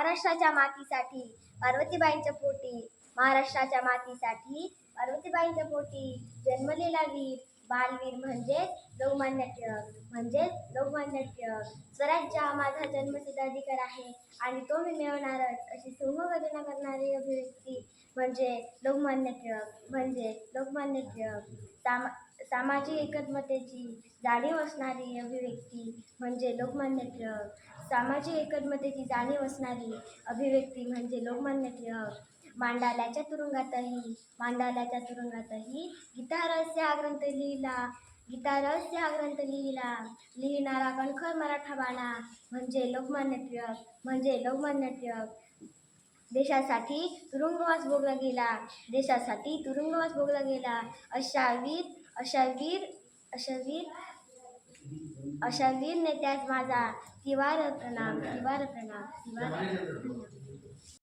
महाराष्ट्राच्या मातीसाठी पार्वतीबाईंच्या पोटी महाराष्ट्राच्या मातीसाठी पार्वतीबाईंच्या पोटी. जन्मलेला वीर बालवीर म्हणजेच लोकमान्य टिळक म्हणजेच लोकमान्य टिळक. स्वराज्य हा माझा जन्मसिद्ध अधिकार आहे आणि तो मी मिळवणारच अशी सिंहगर्जना करणारी अभिव्यक्ती म्हणजे लोकमान्य टिळक म्हणजे लोकमान्य टिळक सामा सामाजिक एकत्मतेची जाणीव असणारी अभिव्यक्ती म्हणजे लोकमान्य टिळक. सामाजिक एकत्मतेची जाणीव असणारी अभिव्यक्ती म्हणजे लोकमान्य टिळक. मांडाल्याच्या तुरुंगातही मांडाल्याच्या तुरुंगातही गीता हा ग्रंथ लिहिला. गीतारस्य हा ग्रंथ लिहिला. लिहिणारा कणखर मराठा बाणा म्हणजे लोकमान्य टिळक म्हणजे लोकमान्य टिळक. देशासाठी तुरुंगवास भोगला गेला. देशासाठी तुरुंगवास भोगला गेला. अशा वीर अशा वीर अशा वीर अशा वीर नेत्यास माझा तिवार प्रणाम तिवार प्रणाम तिवार प्रणाम